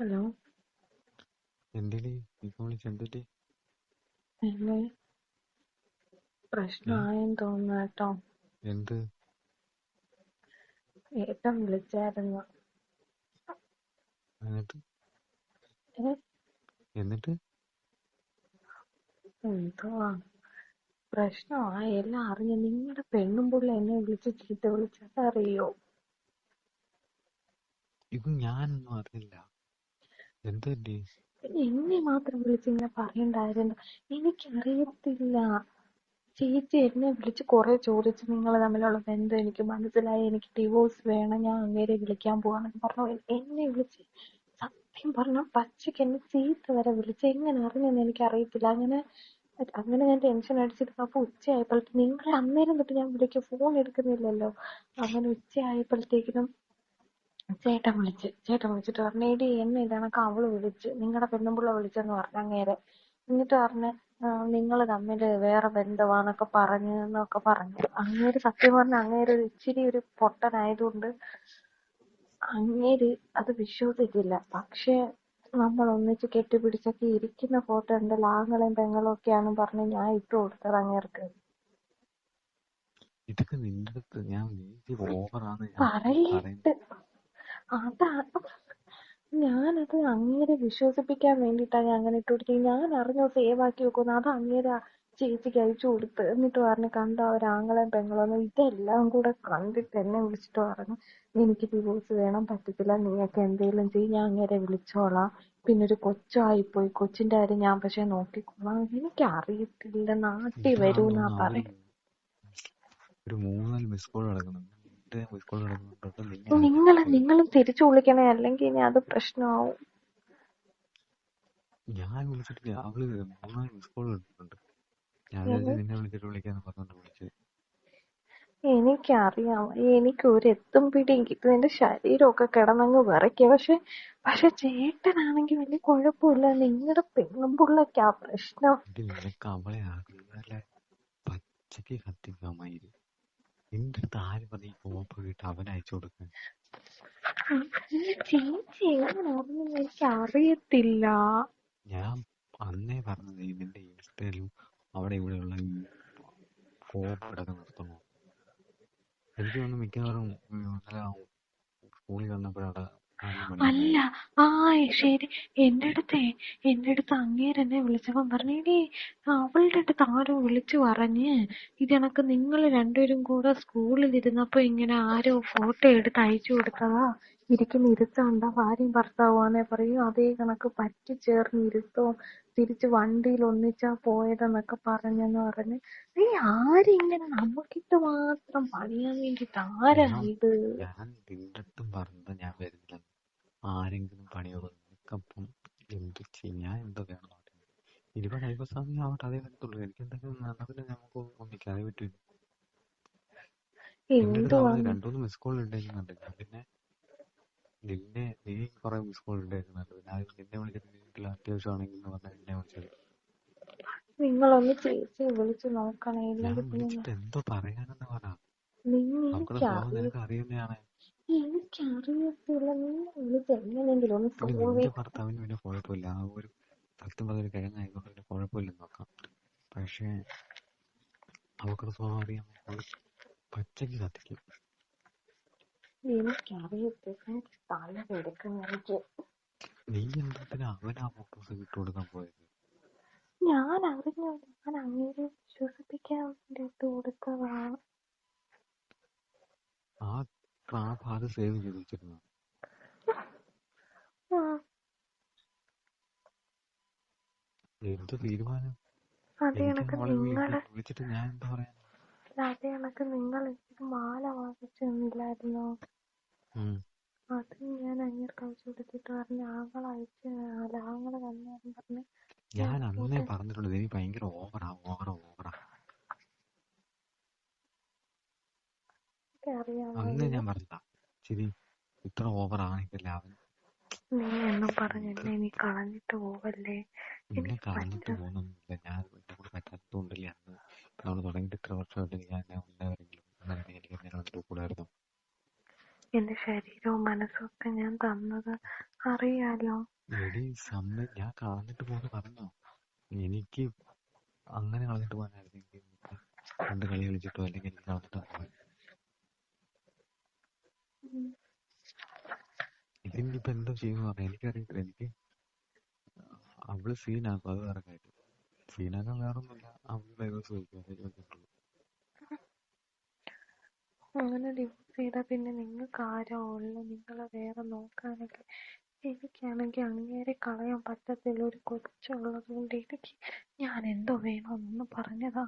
Hello. എന്തെടി നീ വിളിച്ച എന്തെടി എന്നെ പ്രശ്നമായെന്ന് തോന്നുന്നു കേട്ടോ. എന്ത്? ഏട്ടൻ വിളിച്ചായിരുന്നു. എന്നിട്ട്? ഏ? എന്നിട്ട്? എന്തുവാ? പ്രശ്നമായി. എല്ലാം അറിഞ്ഞു നിങ്ങളുടെ പെണ്ണും പുള്ള എന്നെ വിളിച്ച് ചീത്ത വിളിച്ചത് അറിയോ ഇത് ഞാനൊന്നും അറിഞ്ഞില്ല. എന്തെടി എന്നെ മാത്രം വിളിച്ച് ഇങ്ങനെ പറയണ്ടായിരുന്നു എനിക്കറിയത്തില്ല. ചേച്ചി എന്നെ വിളിച്ച് കൊറേ ചോദിച്ചു നിങ്ങൾ തമ്മിലുള്ള ബന്ധം എനിക്ക് മനസ്സിലായി. എനിക്ക് ഡിവോഴ്സ് വേണം ഞാൻ അങ്ങേരെ വിളിക്കാൻ പോവാന്നൊക്കെ പറഞ്ഞു. എന്നെ വിളിച്ച് സത്യം പറഞ്ഞ പച്ചയ്ക്ക് എന്നെ ചീത്ത വരെ വിളിച്ച് എങ്ങനെ അറിഞ്ഞെന്ന് എനിക്ക് അറിയത്തില്ല അങ്ങനെ അങ്ങനെ ഞാൻ ടെൻഷൻ അടിച്ചിരുന്നപ്പോ ഉച്ചയായപ്പോഴത്തേക്ക് നിങ്ങൾ അന്നേരം തൊട്ട് ഞാൻ വിളിക്കും. ഫോൺ എടുക്കുന്നില്ലല്ലോ. അങ്ങനെ ഉച്ചയായപ്പോഴത്തേക്കിനും ചേട്ടൻ വിളിച്ച് ചേട്ടൻ വിളിച്ചിട്ട് പറഞ്ഞു എടി എന്നെ ഇതണക്ക് അവൾ വിളിച്ച് നിങ്ങളുടെ പെണ്ണുമ്പിള്ള വിളിച്ചെന്ന് പറഞ്ഞു. അങ്ങേരെ എന്നിട്ട് പറഞ്ഞ് നിങ്ങൾ തമ്മിൽ വേറെ ബന്ധമാന്നൊക്കെ പറഞ്ഞു എന്നൊക്കെ പറഞ്ഞു. അങ്ങേര് സത്യം പറഞ്ഞ അങ്ങേര് ഒരു ഇച്ചിരി ഒരു പൊട്ടനായതുകൊണ്ട് അങ്ങേര് അത് വിശ്വസിച്ചില്ല. പക്ഷെ നമ്മൾ ഒന്നിച്ച് കെട്ടിപ്പിടിച്ചൊക്കെ ഇരിക്കുന്ന ഫോട്ടോ ഉണ്ടല്ലോ ആങ്ങളെയും പെങ്ങളും ഒക്കെയാണ് പറഞ്ഞ് ഞാൻ ഇട്ട് കൊടുത്തത് അങ്ങേർക്ക്. ഇതൊക്കെ നിന്റെ അടുത്ത് ഞാൻ പറയിട്ട് അതാ ഞാനത് അങ്ങേരെ വിശ്വസിപ്പിക്കാൻ വേണ്ടീട്ടാ ഞാൻ അങ്ങനെ ഇട്ട് കൊടുത്തത് ഞാൻ അറിഞ്ഞോ സേവ് ആക്കി വെക്കുന്നു അത് അങ്ങേരെ ചേച്ചിക്ക് അയച്ചു കൊടുത്ത് എന്നിട്ട് പറഞ്ഞു കണ്ടോ അവരാങ്ങളെയും പെങ്ങളൊന്നും ഇതെല്ലാം കൂടെ കണ്ടിട്ട് എന്നെ വിളിച്ചിട്ട് പറഞ്ഞു എനിക്ക് ഡിവോഴ്സ് വേണം പറ്റത്തില്ല നീയൊക്കെ എന്തേലും ചെയ്യ് ഞാൻ അങ്ങേരെ വിളിച്ചോളാം. പിന്നെ ഒരു കൊച്ചായിപ്പോയി കൊച്ചിന്റെ കാര്യം ഞാൻ പക്ഷെ നോക്കിക്കോളാം. എനിക്ക് അറിയത്തില്ല നാട്ടി വരൂന്നാ ഇതാണെന്ന് നിങ്ങൾ നിങ്ങളും തിരിച്ചു വിളിക്കണേ അല്ലെങ്കിൽ ഇനി അത് പ്രശ്നമാവും. ഞാൻ വിളിച്ചിട്ട് അവൾ മൂന്നാൽ മിസ് കോൾ എടുത്തിട്ടുണ്ട് ഞാൻ നിന്നെ വിളിച്ചിട്ട് വിളിക്കാന്ന് പറഞ്ഞോണ്ട് വിളിച്ചത്. എനിക്കറിയാം. എനിക്ക് ഒരു എത്തും പിടിയും കിട്ടും എന്റെ ശരീരമൊക്കെ കിടന്നങ്ങ് വിറയ്ക്കുക പക്ഷെ പക്ഷെ ചേട്ടനാണെങ്കിൽ വലിയ കുഴപ്പമില്ല. നിങ്ങളുടെ പെണ്ണും പിള്ളക്കാ പ്രശ്നം അവളെ പച്ചക്ക് കത്തിക്കാൻ നിന്റെ അടുത്ത് ആര് പറഞ്ഞു കോപ്പ് കിട്ട് അവൻ അയച്ചു കൊടുക്കാൻ? ചേച്ചി എനിക്ക് അറിയത്തില്ല. ഞാൻ അന്നേ പറഞ്ഞത് ഇതിന്റെ ഇൻസ്റ്റയിലും അവിടെ ഇവിടെയുള്ള ഉള്ള ഇടക്കം നിർത്തണോ എനിക്ക് തോന്നുന്നു മിക്കവാറും സ്കൂളിൽ വന്നപ്പോഴവിടെ അല്ല. ആ ശരി. എന്റെ അടുത്തേ എന്റെ അടുത്ത് അങ്ങേരെന്നെ വിളിച്ചപ്പം പറഞ്ഞു എടീ അവളുടെ അടുത്ത് ആരോ വിളിച്ചു പറഞ്ഞ് ഇതണക്ക് നിങ്ങൾ രണ്ടുപേരും കൂടെ സ്കൂളിൽ ഇരുന്നപ്പോ ഇങ്ങനെ ആരോ ഫോട്ടോ എടുത്ത് അയച്ചു കൊടുത്തതാ. ഇരിക്കുന്ന ഇരുത്തണ്ട ഭാര്യയും ഭർത്താവുമാന്നേ പറയും. അതേ കണക്ക് പറ്റി ചേർന്ന് ഇരുത്തവും തിരിച്ച് വണ്ടിയിൽ ഒന്നിച്ചാ പോയതെന്നൊക്കെ പറഞ്ഞെന്ന് പറഞ്ഞ്. നീ ആരിങ്ങനെ നമുക്കിട്ട് മാത്രം പണിയാൻ വേണ്ടിട്ട് ആരാ ഇത്? ഞാൻ നിന്റെ അടുത്തും പറഞ്ഞത് ഞാൻ വരുന്നില്ല ആരെങ്കിലും പണിയോ നിനക്കപ്പം എന്ത് ചെയ്യും? ഞാൻ എന്തോ വേണം? ഇരുപത് കൈവസാമി ആവട്ടെ അതേ വരത്തുള്ളൂ എനിക്ക് എന്തെങ്കിലും നടന്നില്ല നമുക്ക് ഒന്നിക്കാം അതേ പറ്റൂ. രണ്ടുമൂന്ന് മിസ് കോൾ ഉണ്ടായിരുന്നുണ്ട് ഞാൻ പിന്നെ നിന്നെ നീ കുറെ മിസ് കോൾ ഉണ്ടായിരുന്നുണ്ട് പിന്നെ ആദ്യം നിന്നെ വിളിച്ചിട്ട് വീട്ടിൽ അത്യാവശ്യമാണെങ്കിൽ എന്ന് പറഞ്ഞാൽ എന്നെ വിളിച്ചത്. നിങ്ങളൊന്ന് ചേച്ചി വിളിച്ചു നോക്കണേ. എന്തോ പറയാനെന്ന് നിനക്ക് അറിയുന്നതാണ്. നിന്റെ ഭർത്താവിന് പിന്നെ കുഴപ്പമില്ല. ആ ഒരു സത്യം പറഞ്ഞൊരു കിഴങ്ങായതുകൊണ്ട് പിന്നെ കുഴപ്പമില്ലെന്ന് നോക്കാം. പക്ഷേ അവക്കടെ സ്വഭാവം പച്ചയ്ക്ക് കത്തിക്കും. നീ എന്തിനാ അവനാ ഫോട്ടോസ് വിട്ടു കൊടുക്കാൻ പോയത്? ഞാൻ അറിഞ്ഞു ഞാൻ അങ്ങനെ വിശ്വസിപ്പിക്കാൻ വേണ്ടിട്ട് കൊടുത്തതാണ്. ട്രാപ്പ് അത് സേവ് ചെയ്ത് വെച്ചിരുന്നു ആ, എന്ത് തീരുമാനം? വിളിച്ചിട്ട് ഞാൻ എന്താ പറയാ? അതേ കണക്ക് നിങ്ങൾ എനിക്ക് മാല വാങ്ങിച്ചു തന്നില്ലായിരുന്നോ? അത് ഞാൻ അങ്ങേർക്ക് അയച്ചു കൊടുത്തിട്ട് പറഞ്ഞു ആങ്ങള അയച്ചു ആങ്ങള പറഞ്ഞു ഞാൻ അന്നേ പറഞ്ഞിട്ടുണ്ട് നീ ഭയങ്കര ഓവറാ ഓവറാ ഓവറാ അന്നേ ഞാൻ പറഞ്ഞതാ ശരി ഇത്ര ഓവർ ഓവറാണെങ്കിൽ അവൻ നീ എന്നും പറഞ്ഞല്ലേ നീ കളഞ്ഞിട്ട് പോവല്ലേ? എന്നെ കളഞ്ഞിട്ട് പോകുന്നൊന്നുമില്ല ഞാൻ എന്റെ കൂടെ പറ്റാത്തതുകൊണ്ടല്ലേ അന്ന് നമ്മൾ തുടങ്ങിയിട്ട് ഇത്ര വർഷമായിട്ട് ഞാൻ ഉണ്ടാവരെങ്കിലും എനിക്ക് കളഞ്ഞിട്ട് കൂടായിരുന്നു എന്റെ ശരീരവും മനസ്സും ഒക്കെ ഞാൻ തന്നത് അറിയാലോ? എടി സമ്മ ഞാൻ കളഞ്ഞിട്ട് പോകുന്ന പറഞ്ഞോ? എനിക്ക് അങ്ങനെ കളഞ്ഞിട്ട് പോകാനായിരുന്നെങ്കിൽ രണ്ട് കളി കളിച്ചിട്ടോ അല്ലെങ്കിൽ എനിക്ക് കളഞ്ഞിട്ട് പോകാൻ. ഇതിനിപ്പോ എന്താ ചെയ്യുന്ന പറഞ്ഞ എനിക്കറിയത്തില്ല. എനിക്ക് അവൾ സീനാക്കും. അത് വേറെ കാര്യം. സീനാക്കാൻ വേറൊന്നുമില്ല. അവൾ ഡൈവേഴ്സ് ചോദിക്കും അങ്ങനെ ഡിവോഴ്സ് ചെയ്താൽ പിന്നെ നിങ്ങൾക്ക് ആരാ ഉള്ളത് നിങ്ങളെ വേറെ നോക്കാനൊക്കെ എനിക്കാണെങ്കിൽ അങ്ങേരെ കളയാൻ പറ്റത്തില്ല. ഒരു കൊച്ചുള്ളത് കൊണ്ട് എനിക്ക് ഞാൻ എന്തോ വേണമെന്നൊന്ന് പറഞ്ഞതാ.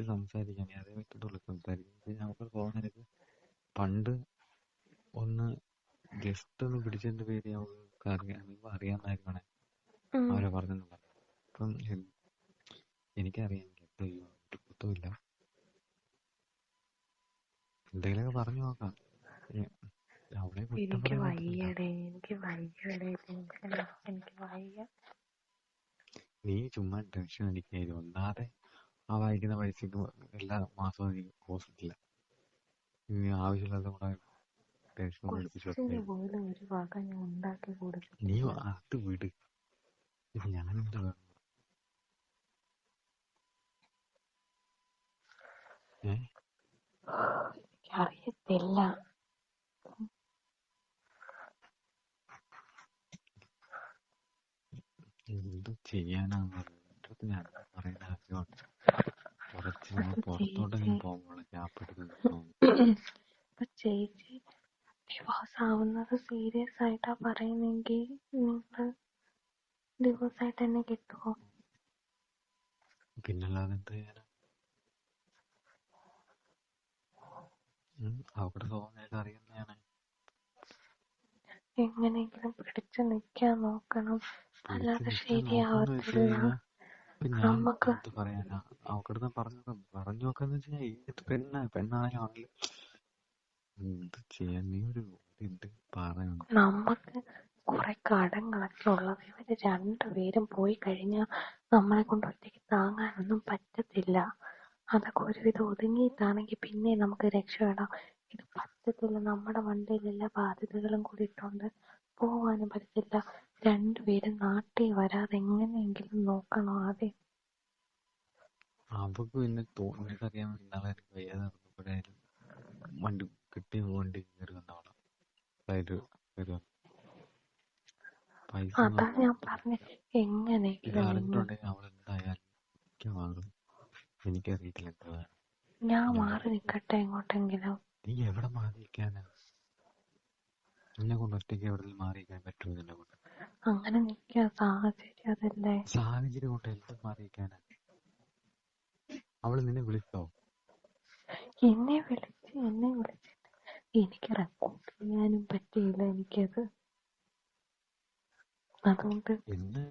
സംസാരിക്കാൻ അതേ പറ്റത്തുള്ളൂ. സംസാരിക്കാൻ. തോന്നരുത് പണ്ട് ഒന്ന് ജസ്റ്റ് ഒന്ന് പിടിച്ചതിന്റെ പേര് അവൾക്ക് അറിയാം അറിയാമായിരിക്കണേ അവരെ പറഞ്ഞെന്ന് പറഞ്ഞു. ഇപ്പം എൻ- എനിക്കറിയാം കുത്തമില്ല എന്തെങ്കിലുമൊക്കെ പറഞ്ഞു നോക്കാം. അവളെ കുറ്റം പറയാൻ നീ ചുമ്മാ ടെൻഷൻ അടിക്കാതെ ഒന്നാതെ ആ വായിക്കുന്ന പൈസക്ക് എല്ലാ മാസവും നീ ഹോസ്പിറ്റലില്ല നീ ആവശ്യമില്ലാത്ത കൂടെ ടെൻഷൻ പഠിപ്പിച്ചു കൊച്ചിന് പോലും ഒരു വക ഞാൻ ഉണ്ടാക്കി നീ അത് വിട്. ഞാൻ എന്താ എനിക്കറിയത്തില്ല. എന്ത് ചെയ്യാനാ? ഞാൻ പറയുന്ന കുറച്ച് പുറത്തോട്ടെങ്കിലും ഗ്യാപ്പ് എടുത്ത് ഇപ്പൊ ചേച്ചി ഡിവോഴ്സ് ആവുന്നത് സീരിയസ് ആയിട്ടാ പറയുന്നെങ്കിൽ നിങ്ങൾ ഡിവോഴ്സ് ആയിട്ട് തന്നെ കിട്ടുമോ പിന്നല്ലാതെ എന്ത് ചെയ്യാനാ? അറിയുന്നതാണ്. എങ്ങനെയെങ്കിലും പിടിച്ചു നിൽക്കാൻ നോക്കണം. അല്ലാതെ ശരിയാവത്തില്ല. ഞാൻ എന്ത് പറയാനാ? അവക്കടുത്ത് പറഞ്ഞു പറഞ്ഞു നോക്കാന്ന് വെച്ച് കഴിഞ്ഞാൽ ഏത് പെണ്ണ പെണ്ണായാലും ആണെങ്കിലും എന്ത് ചെയ്യാൻ നീ ഒരു എന്ത് പറയണം നമ്മക്ക് കുറെ കടങ്ങളൊക്കെ ഉള്ളത്. ഇവർ രണ്ടുപേരും പോയി കഴിഞ്ഞാൽ നമ്മളെ കൊണ്ട് ഒറ്റയ്ക്ക് താങ്ങാനൊന്നും പറ്റത്തില്ല. അതൊക്കെ ഒരുവിധം ഒതുങ്ങിയിട്ടാണെങ്കിൽ പിന്നെ നമുക്ക് രക്ഷപ്പെടാം ഇത് പറ്റത്തില്ല. നമ്മുടെ വണ്ടിയിൽ എല്ലാ ബാധ്യതകളും കൂടിയിട്ടുണ്ട്. പോവാനും പറ്റത്തില്ല. രണ്ടുപേരും നാട്ടിൽ വരാതെ എങ്ങനെയെങ്കിലും നോക്കണം ആദ്യം? അവക്ക് പിന്നെ തോന്നിയതറിയാൻ ഇന്നാളെ എനിക്ക് വയ്യാതെ നടന്നപ്പോഴായാലും വണ്ടി കിട്ടിയ വണ്ടി കയറി വന്നവളാ. അതായത് ഒരു പൈസ അതാ ഞാൻ പറഞ്ഞത് ഇത് എങ്ങനെയെങ്കിലും നിങ്ങൾ അറിഞ്ഞിട്ടുണ്ടെങ്കിൽ അവൾ എന്തായാലും മിക്കവാറും എനിക്കറിയത്തില്ല എന്താ വേണം. ഞാൻ ഞാൻ മാറി നിക്കട്ടെ എങ്ങോട്ടെങ്കിലും? നീ എവിടെ മാറി നിൽക്കാനാ നിന്നെ കൊണ്ട് ഒറ്റയ്ക്ക് എവിടെയെങ്കിലും മാറി നിൽക്കാൻ പറ്റുമോ നിന്നെ കൊണ്ട്? അങ്ങനെ നിക്കാ സാഹചര്യം അതല്ലേ? സാഹചര്യം കൊണ്ട് എന്തും അവൾ നിന്നെ വിളിച്ചോ? എന്നെ വിളിച്ച് എന്നെ വിളിച്ചിട്ട് എനിക്ക് റെക്കോർഡ് ചെയ്യാനും പറ്റിയില്ല എനിക്കത്. അതുകൊണ്ട് എന്ന്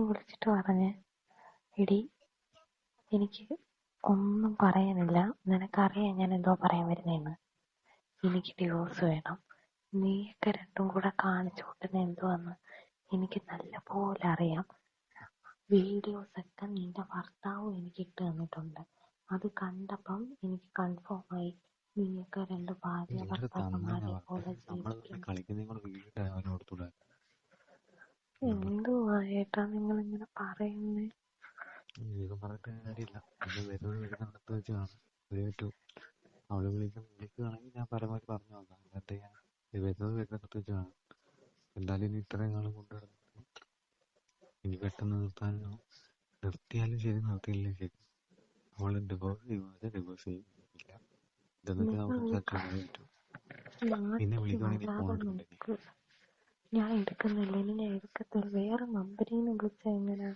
വിളിച്ചിട്ട് പറഞ്ഞ് എടി എനിക്ക് ഒന്നും പറയാനില്ല. നിനക്കറിയാം ഞാൻ എന്തോ പറയാൻ വരുന്നതെന്ന് എനിക്ക് ഡിവോഴ്സ് വേണം. നീയൊക്കെ രണ്ടും കൂടെ കാണിച്ചു കൂട്ടുന്ന എന്തുവാന്ന് എനിക്ക് നല്ല പോലെ അറിയാം. വീഡിയോസ് ഒക്കെ നിന്റെ ഭർത്താവും എനിക്ക് ഇട്ട് തന്നിട്ടുണ്ട്. അത് കണ്ടപ്പം എനിക്ക് കൺഫേം ആയി. നീയൊക്കെ രണ്ട് ഭാര്യ എന്തുവായിട്ടാ ഭർത്താക്കന്മാരെ പോലെ ജീവിക്കുന്നു. എന്തുവാ ഏട്ടാ നിങ്ങൾ ഇങ്ങനെ പറയുന്നേ പറഞ്ഞിട്ട് കാര്യമില്ല. വരുന്നത് വരുന്നിടത്ത് വെച്ച് കാണാം. ഒരു പറ്റൂ അവൾ വിളിക്കുന്ന വിളിക്കുകയാണെങ്കിൽ ഞാൻ പരമാവധി പറഞ്ഞു നോക്കാം. എന്നിട്ട് ഞാൻ വരുന്നത് വരുന്നിടത്ത് വെച്ച് കാണാം. എന്തായാലും ഇനി ഇത്രയും നാളും കൊണ്ടുവരുന്നത് ഇനി പെട്ടെന്ന് നിർത്താനോ നിർത്തിയാലും ശരി നിർത്തിയില്ലെങ്കിലും ശരി. അവൾ ഡിവോഴ്സ് ഡിവോഴ്സ് ചെയ്യില്ല ഇതെന്ന് വെച്ചാൽ നിങ്ങൾ നമുക്ക് സംസാരിച്ചേ പറ്റൂ. നിന്നെ നാട്ടിൽ വിളിക്കുവാണെങ്കിൽ നീ ഫോൺ എടുക്കണ്ടേ ഞാൻ എടുക്കുന്നില്ല. ഇനി ഞാൻ എടുക്കത്തില്ല. വേറെ നമ്പറിൽ നിന്ന് വിളിച്ചാൽ എങ്ങനെയാ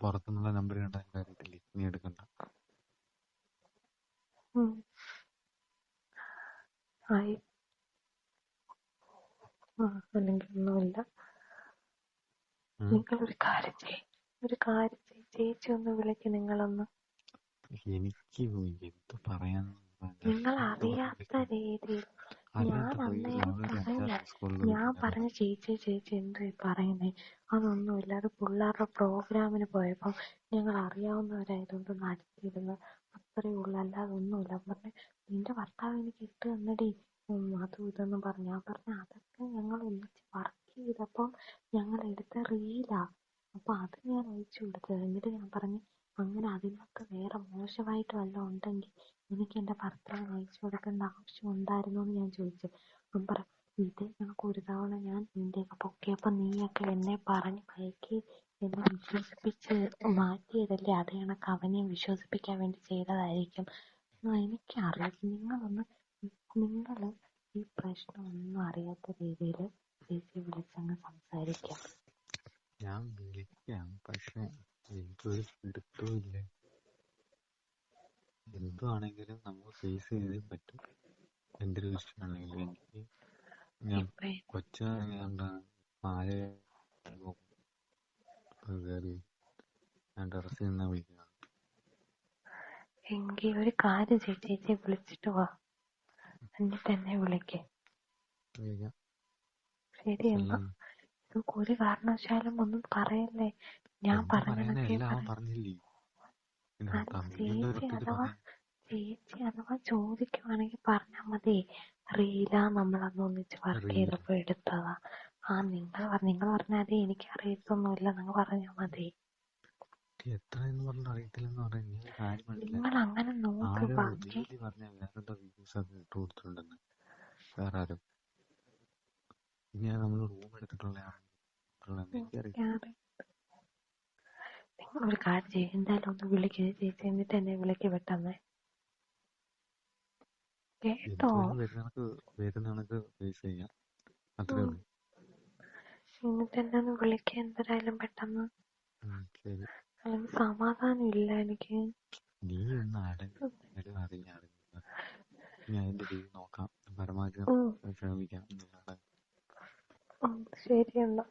പുറത്തുനിന്നുള്ള നമ്പർ കണ്ടാൽ അറിയത്തില്ലേ നീ എടുക്കണ്ട. ആയി. അല്ലെങ്കിൽ ഒന്നുമില്ല നിങ്ങൾ ഒരു കാര്യം ചെയ്യ്. ഒരു കാര്യം ചെയ്യ്. ചേച്ചി ഒന്ന് വിളിക്ക് നിങ്ങളൊന്ന്. എനിക്ക് എന്ത് പറയാൻ നിങ്ങൾ അറിയാത്ത രീതിയിൽ ഞാൻ അന്നേരം പറഞ്ഞ ഞാൻ പറഞ്ഞ ചേച്ചി ചേച്ചി എന്ത് പറയുന്നേ? അതൊന്നുമില്ല. അത് പിള്ളേരുടെ പ്രോഗ്രാമിന് പോയപ്പോ ഞങ്ങൾ അറിയാവുന്നവരായതുകൊണ്ട് നടത്തിയിരുന്നു. അത്രേ ഉള്ളൂ. അല്ലാതെ ഒന്നുമില്ല. പറഞ്ഞ നിന്റെ ഭർത്താവ് എനിക്ക് ഇട്ട് തന്നടി. അതും ഇതെന്നും പറഞ്ഞു. ഞാൻ പറഞ്ഞു അതൊക്കെ ഞങ്ങൾ ഒന്നിച്ച് വർക്ക് ചെയ്തപ്പം ഞങ്ങൾ എടുത്ത റീലാ അപ്പൊ അത് ഞാൻ അയച്ചു കൊടുത്തത് എന്നിട്ട് ഞാൻ പറഞ്ഞു അങ്ങനെ അതിനൊക്കെ വേറെ മോശമായിട്ട് വല്ലതും ഉണ്ടെങ്കിൽ എനിക്ക് എന്റെ ഭർത്താവിന് അയച്ചു കൊടുക്കേണ്ട ആവശ്യം ഉണ്ടായിരുന്നു എന്ന് ഞാൻ ചോദിച്ചു. അവൻ പറ ഇത് കണക്ക് ഒരു തവണ ഞാൻ നിന്റെയൊക്കെ പൊക്കിയപ്പോ നീയൊക്കെ എന്നെ പറഞ്ഞ് മയക്കി എന്നെ വിശ്വസിപ്പിച്ച് മാറ്റിയതല്ലേ? അതേ കണക്ക് അവനെയും വിശ്വസിപ്പിക്കാൻ വേണ്ടി ചെയ്തതായിരിക്കും. എനിക്കറിയാം. നിങ്ങളൊന്ന് നിങ്ങൾ ഈ പ്രശ്നം ഒന്നും അറിയാത്ത രീതിയിൽ ചേച്ചി വിളിച്ചങ്ങ് സംസാരിക്കാം. ഞാൻ വിളിക്കാം. പക്ഷെ എനിക്കൊരു എന്തുവാണെങ്കിലും നമുക്ക് ഫേസ് ചെയ്തേ പറ്റും. എന്തൊരു വിഷയമാണെങ്കിലും എനിക്ക് ഞാൻ കൊച്ചു ആരെ ഞാൻ ടെറസിൽ നിന്നാ വിളിക്കുന്നത്? എങ്കി ഒരു കാര്യം ചെയ്യ് ചേച്ചിയെ വിളിച്ചിട്ട് വാ. എന്നിട്ട് എന്നെ വിളിക്ക്. ശരി എന്നാ. ഒരു കാരണവശാലും ഒന്നും പറയല്ലേ. ഞാൻ പറഞ്ഞില്ലേ? ചേച്ചി അഥവാ ചേച്ചി അഥവാ ചോദിക്കുവാണെങ്കിൽ പറഞ്ഞാ മതി. റീല നമ്മളന്ന് ഒന്നിച്ച് വർക്ക്. ചെയ്തപ്പോ എടുത്തതാ. ആ നിങ്ങൾ നിങ്ങൾ പറഞ്ഞാലേ എനിക്ക് അറിയത്തൊന്നുമില്ല നിങ്ങൾ പറഞ്ഞാ മതി. പറഞ്ഞിട്ട് അറിയത്തില്ലെന്ന് കാര്യം നിങ്ങൾ അങ്ങനെ നോക്ക് ബാക്കി നീലി പറഞ്ഞ വേറെന്തോ വീഡിയോസ് ഒക്കെ ഇട്ട് കൊടുത്തിട്ടുണ്ടെന്ന്. വേറെ ആരും. ഇനി നമ്മൾ റൂം എടുത്തിട്ടുള്ള എനിക്കറിയാം നിങ്ങൾ ഒരു കാര്യം ചെയ്യും എന്തായാലും ഒന്ന് വിളിക്ക്. ചേച്ചി എന്നിട്ട് എന്നെ വിളിക്ക് പെട്ടെന്ന്. കേട്ടോ? വരുന്ന കണക്ക് ഫേസ് ചെയ്യാം. അത്രേ ഉള്ളൂ. എന്നിട്ട് എന്നെ ഒന്ന് വിളിക്കുക എന്തായാലും പെട്ടെന്ന് അല്ലെങ്കിൽ സമാധാനം ഇല്ല എനിക്ക്. നീ ഒന്ന് ഞാൻ രീതി നോക്കാം. പരമാവധി. ശ്രമിക്കാം. ശരി എന്നാ.